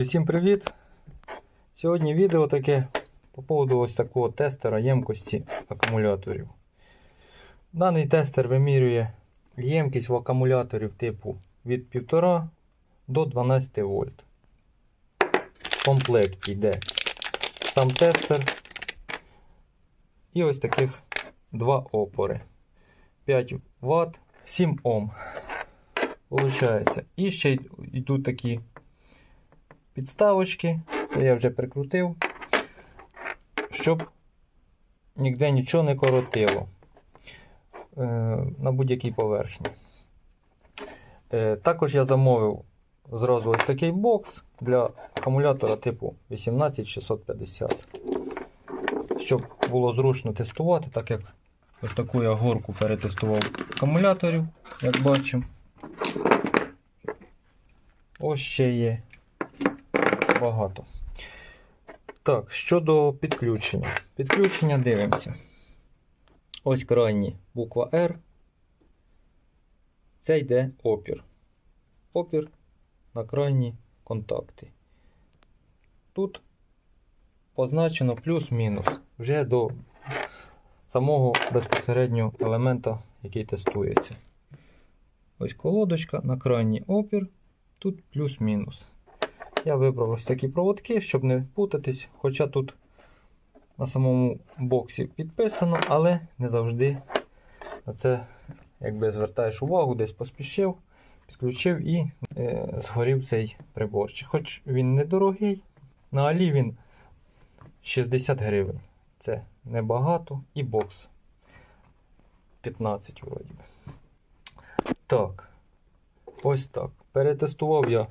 Всім привіт! Сьогодні відео таке по поводу ось такого тестера ємкості акумуляторів. Даний тестер вимірює ємкість в акумуляторів типу від 1,5 до 12 вольт. В комплекті йде сам тестер і ось таких два опори. 5 Вт, 7 Ом. Получається. І ще йдуть такі підставочки. Це я вже прикрутив, щоб ніде нічого не коротило е, на будь-якій поверхні. Е, також я замовив зразу ось такий бокс для акумулятора типу 18650. Щоб було зручно тестувати, так як ось таку я горку перетестував акумуляторів, як бачимо. Ось ще є багато. Так, щодо підключення. Підключення дивимося. Ось крайні буква R. Це йде опір. Опір на крайні контакти. Тут позначено плюс-мінус вже до самого безпосереднього елемента, який тестується. Ось колодочка на крайній опір. Тут плюс-мінус. Я вибрав ось такі проводки, щоб не путатись, хоча тут на самому боксі підписано, але не завжди на це якби звертаєш увагу, десь поспішив, підключив і е, згорів цей приборчик. Хоч він недорогий, на Алі він 60 гривень. Це небагато і бокс 15 вроді би. Так, ось так. Перетестував я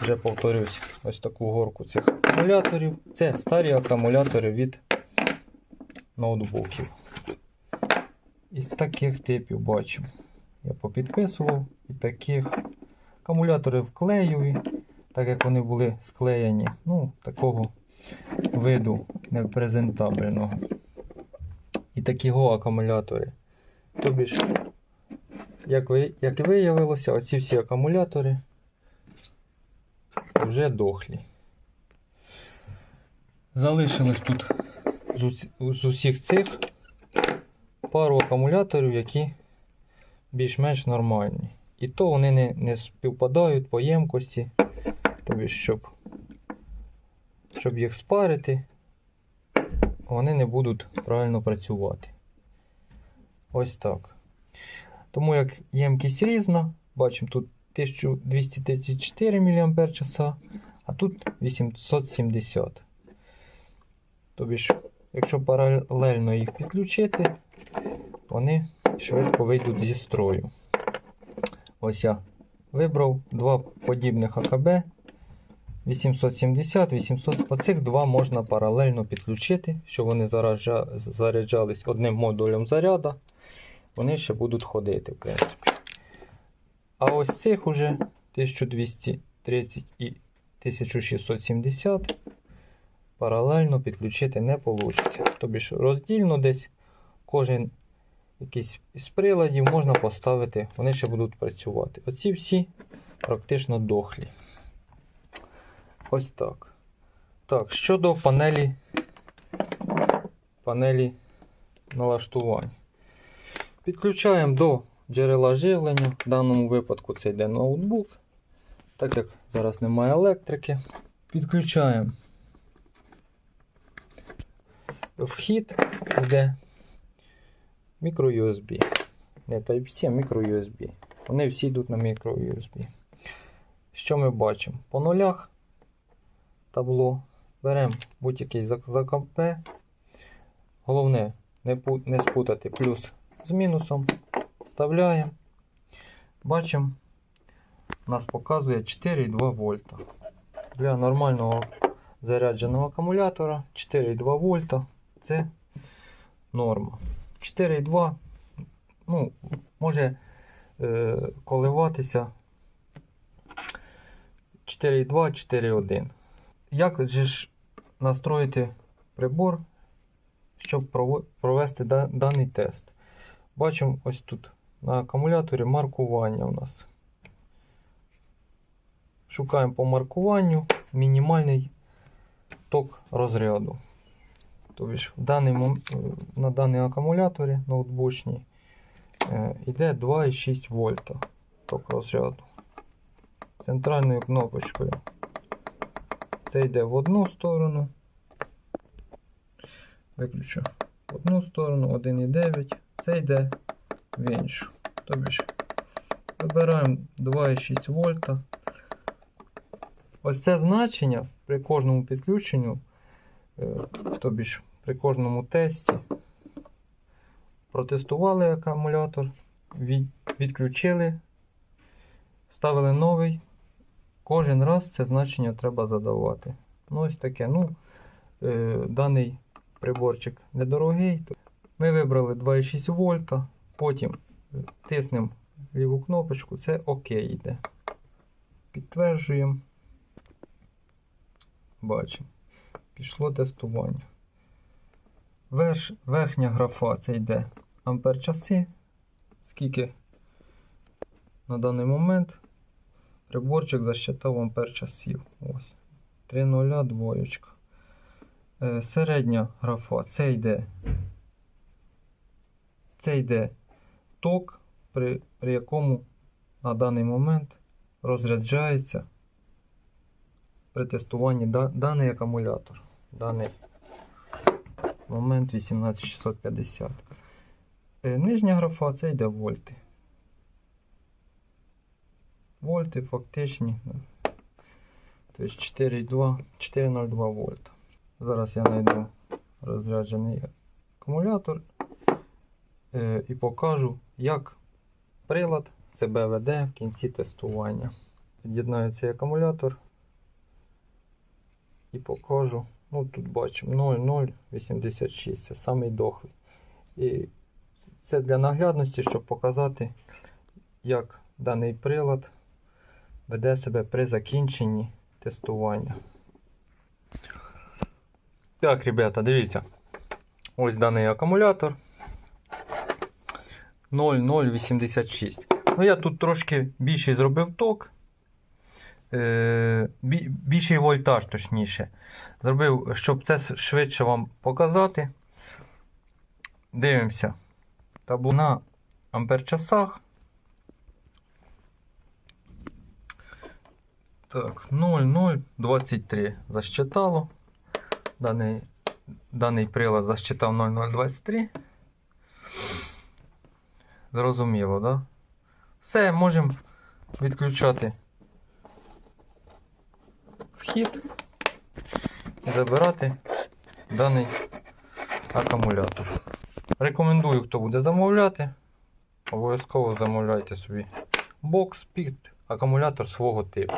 вже повторюсь, ось таку горку цих акумуляторів. Це старі акумулятори від ноутбуків. Із таких типів бачимо. Я попідписував і таких акумулятори вклеюві, так як вони були склеєні, ну, такого виду непрезентабельного. І такі акумулятори. Тобі ж, як, ви, як виявилося, оці всі акумулятори вже дохлі. Залишилось тут з, усіх цих пару акумуляторів, які більш-менш нормальні. І то вони не, не співпадають по ємкості, тобі щоб, щоб їх спарити, вони не будуть правильно працювати. Ось так. Тому як ємкість різна, бачимо тут 1234 мАч, а тут 870. Тобі ж, якщо паралельно їх підключити, вони швидко вийдуть зі строю. Ось я вибрав два подібних АКБ 870, 800. Оцих два можна паралельно підключити, щоб вони заряджались одним модулем заряду. Вони ще будуть ходити, в принципі. А ось цих уже 1230 і 1670 паралельно підключити не вийде. Тобі ж роздільно десь кожен якийсь із приладів можна поставити, вони ще будуть працювати. Оці всі практично дохлі. Ось так. Так, щодо панелі, панелі налаштувань. Підключаємо до джерела живлення. В даному випадку це йде ноутбук. Так як зараз немає електрики. Підключаємо вхід, йде microUSB. Не Type-C, а microUSB. Вони всі йдуть на microUSB. Що ми бачимо? По нулях табло. Беремо будь-який ЗКП. Головне не спутати плюс з мінусом. Вставляємо. Бачимо, нас показує 4,2 вольта. Для нормального зарядженого акумулятора 4,2 вольта це норма. 4,2 ну, може е, коливатися 4,2, 4,1. Як же ж настроїти прибор, щоб провести даний тест? Бачимо ось тут на акумуляторі маркування у нас. шукаємо по маркуванню мінімальний ток розряду. Тобто в даний, е, на даній акумуляторі ноутбучній е, йде 2,6 вольта ток розряду. Центральною кнопочкою. Це йде в одну сторону. Виключу в одну сторону, 1,9. Це йде в іншу. Тобто вибираємо 2,6 вольта. Ось це значення при кожному підключенню, е, тобі ж при кожному тесті, протестували акумулятор, від- відключили, вставили новий. Кожен раз це значення треба задавати. Ну, ось таке. Ну, е, даний приборчик недорогий. Ми вибрали 2,6 вольта, потім тиснемо ліву кнопочку, це ОК йде. Підтверджуємо. Бачимо. Пішло тестування. Верш, верхня графа це йде ампер часи. Скільки на даний момент приборчик засчитав ампер часів. Ось. 3,0 двоєчка. Е, середня графа це йде. Це йде ток, при, при якому на даний момент розряджається при тестуванні да- даний акумулятор. Даний момент 18650. Е, Нижня графа це йде вольти. Вольти фактичні. Тобто 4,02 вольта. Зараз я знайду розряджений акумулятор і покажу, як прилад себе веде в кінці тестування. Під'єднаю цей акумулятор і покажу. Ну, тут бачимо 0,086, це самий дохлий. І це для наглядності, щоб показати, як даний прилад веде себе при закінченні тестування. Так, ребята, дивіться. Ось даний акумулятор 0,086. Ну, я тут трошки більший зробив ток. Е, більший вольтаж, точніше. Зробив, щоб це швидше вам показати. Дивимося. Табло на амперчасах. Так, 0,023 засчитало. Даний, даний прилад засчитав 0,023. Зрозуміло, да? Все, можемо відключати вхід і забирати даний акумулятор. Рекомендую, хто буде замовляти. Обов'язково замовляйте собі бокс під акумулятор свого типу.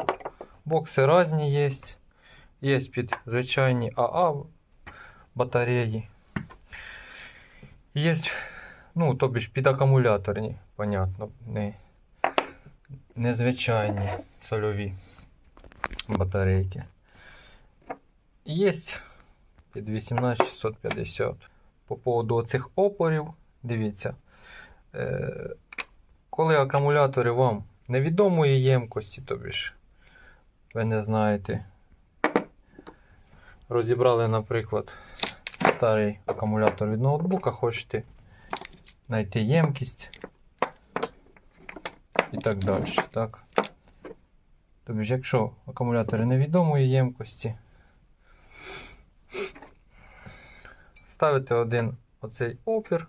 Бокси різні є. Є під звичайні АА батареї. Є, ну, тобі ж під акумуляторні, понятно, не, незвичайні сольові батарейки. Є під 18650. По поводу цих опорів, дивіться, е, коли акумулятори вам невідомої ємкості, тобі ж ви не знаєте, розібрали, наприклад, старий акумулятор від ноутбука, хочете знайти ємкість і так далі. Так? Тобто, якщо акумулятори невідомої ємкості, ставите один оцей опір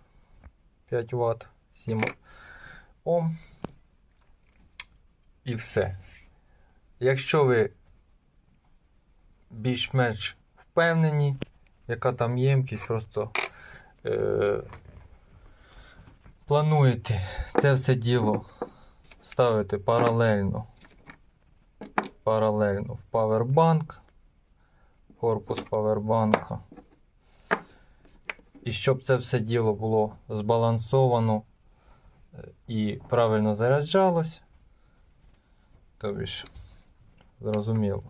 5 Вт, 7 Ом і все. Якщо ви більш-менш впевнені, яка там ємкість, просто е, плануєте це все діло ставити паралельно, паралельно в павербанк, корпус павербанка. І щоб це все діло було збалансовано е, і правильно заряджалось, тобі ж зрозуміло.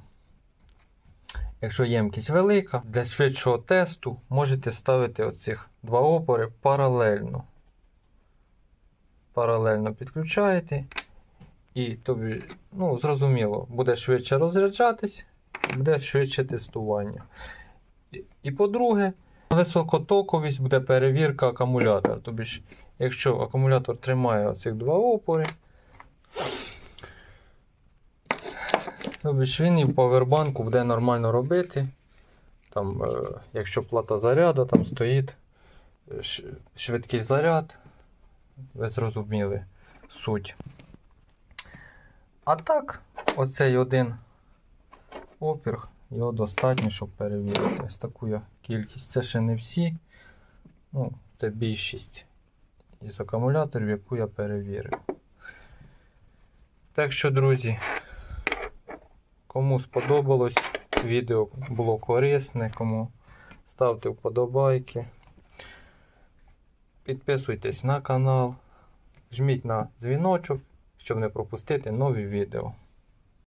Якщо ємкість велика, для швидшого тесту можете ставити оцих два опори паралельно. Паралельно підключаєте І тобі, ну, зрозуміло, буде швидше розряджатись, буде швидше тестування. І, і по-друге, високотоковість буде перевірка акумулятора. Тобі ж, якщо акумулятор тримає оцих два опори, тобі ж він і в павербанку буде нормально робити. Там, е, якщо плата заряду, там стоїть е, швидкий заряд. Ви зрозуміли суть. А так, оцей один опір, його достатньо, щоб перевірити. Ось таку кількість. Це ще не всі. Ну, це більшість із акумуляторів, яку я перевірив. Так що, друзі, кому сподобалось, відео було корисне, кому ставте вподобайки. Підписуйтесь на канал, жміть на дзвіночок, щоб не пропустити нові відео.